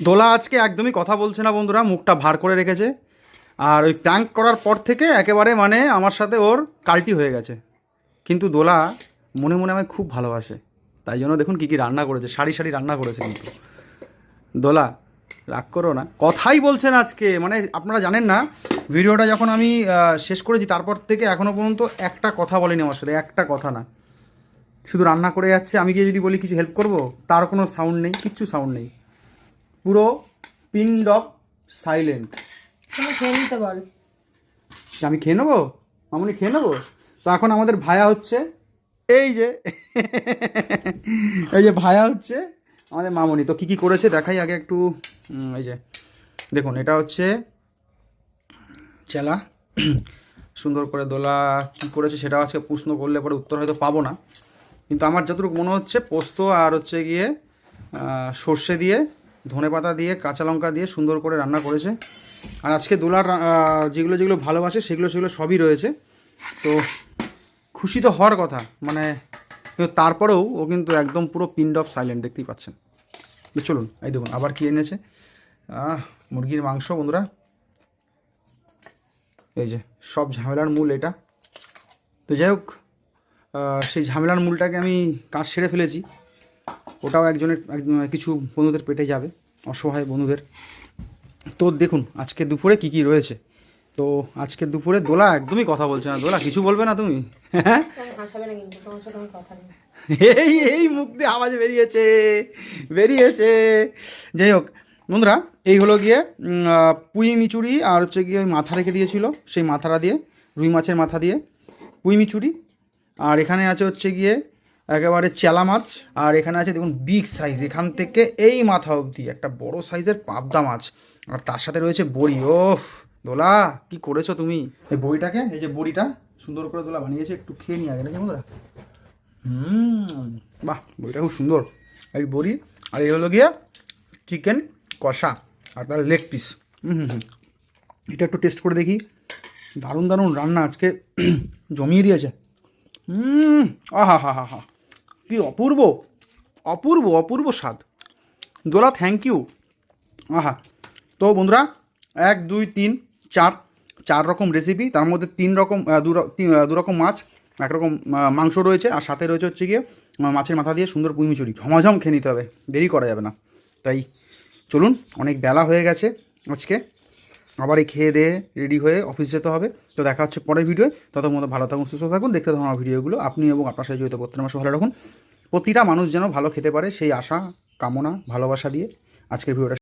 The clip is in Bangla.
দোলা আজকে একদমই কথা বলছে না বন্ধুরা, মুখটা ভার করে রেখেছে। আর ওই প্র্যাঙ্ক করার পর থেকে একেবারে মানে আমার সাথে ওর কাল্টি হয়ে গেছে। কিন্তু দোলা মনে মনে আমায় খুব ভালোবাসে। তাই জন্য দেখুন কী কী রান্না করেছে, সারি সারি রান্না করেছে কিন্তু। দোলা, রাগ করো না। কথাই বলছেন আজকে মানে আপনারা জানেন না, ভিডিওটা যখন আমি শেষ করেছি, তারপর থেকে এখনও পর্যন্ত একটা কথা বলেনি আমার সাথে, একটা কথা না। শুধু রান্না করে যাচ্ছে, আমি গিয়ে যদি বলি কিছু হেল্প করব, তার কোনো সাউন্ড নেই, কিচ্ছু সাউন্ড নেই। পুরো পিন ডপ সাইলেন্ট তুমি খেয়ে নিতে বল আমি খেয়ে নেব? মামুনি খেয়ে নেব? তো এখন আমাদের ভায়া হচ্ছে এই যে এই যে ভায়া হচ্ছে আমাদের মামুনি। তো কী কী করেছে দেখাই আগে একটু এই যে দেখুন এটা হচ্ছে চেলা। সুন্দর করে দোলা কী করেছে সেটা আজকে প্রশ্ন করলে পরে উত্তর হয়তো পাবো না। কিন্তু আমার যতটুকু মনে হচ্ছে পোস্ত আর হচ্ছে গিয়ে সর্ষে দিয়ে ধনে পাতা দিয়ে, কাঁচা লঙ্কা দিয়ে সুন্দর করে রান্না করেছে। আর আজকে দোলার যেগুলো যেগুলো ভালোবাসে, সেগুলো সেগুলো সবই রয়েছে। তো খুশি তো হওয়ার কথা মানে কিন্তু তারপরেও ও কিন্তু একদম পুরো পিন্ড অফ সাইলেন্ট দেখতেই পাচ্ছেন। চলুন, এই দেখুন, আবার কি এনেছে? মুরগির মাংস, বন্ধুরা। এই যে, সব ঝামেলার মূল এটা। তো যাই হোক সেই ঝামেলার মূলটাকে আমি কাজ সেরে ফেলেছি। ওটাও একজনের, এক- কিছু বন্ধুদের পেটে যাবে। অসহায় বন্ধুদের। তো দেখুন আজকে দুপুরে কি কি রয়েছে? তো আজকে দুপুরে দোলা একদমই কথা বলছে না। দোলা কিছু বলবে না তুমি? হ্যাঁ? এই এই মুখ দিয়ে আওয়াজ বেরিয়েছে বেরিয়েছে। যাই হোক বন্ধুরা এই হলো গিয়ে পুঁই মিচুরি আর হচ্ছে গিয়ে ওই মাথা রেখে দিয়েছিল সেই মাথাটা দিয়ে রুই মাছের মাথা দিয়ে পুঁই মিচুরি আর এখানে আছে হচ্ছে গিয়ে একেবারে চেলা মাছ। আর এখানে আছে দেখুন বিগ সাইজ এখান থেকে এই মাথা অবধি একটা বড় সাইজের পাবদা মাছ। আর তার সাথে রয়েছে বড়ি। ওফ, দোলা, কি করেছ তুমি? এই বড়িটাকে, এই যে বড়িটা, সুন্দর করে দোলা বানিয়েছে, একটু খেয়ে নিয়ে আগে নাকি বন্ধুরা? হুম, বাহ বইটা খুব সুন্দর। এই বড়ি, আর এই হলো গিয়া চিকেন কষা, আর তার লেগ পিস হুম এটা একটু টেস্ট করে দেখি। দারুণ দারুণ রান্না আজকে। জমিয়ে দিয়েছে। হুম আহা হা হা হা কি অপূর্ব? অপূর্ব অপূর্ব স্বাদ। দোলা থ্যাংক ইউ আহা। তো বন্ধুরা, এক, দুই, তিন, চার চার রকম রেসিপি তার মধ্যে তিন রকম দু রকম মাছ, এক রকম মাংস রয়েছে, আর সাথে রয়েছে হচ্ছে গিয়ে মাছের মাথা দিয়ে সুন্দর পুঁইমিচুরি ঝমাঝম খেয়ে নিতে হবে, দেরি করা যাবে না। তাই চলুন, অনেক বেলা হয়ে গেছে আজকে। আবার এই খেয়ে দিয়ে রেডি হয়ে অফিস যেতে হবে। তো দেখা হচ্ছে পরের ভিডিও তত মতো ভালো থাকুন, সুস্থ থাকুন। দেখতে থাকুন আমার ভিডিওগুলো আপনি এবং আপনার সাথে জড়িত মাসে ভালো রাখুন। প্রতিটা মানুষ যেন ভালো খেতে পারে সেই আশা, কামনা, ভালোবাসা দিয়ে আজকের ভিডিওটা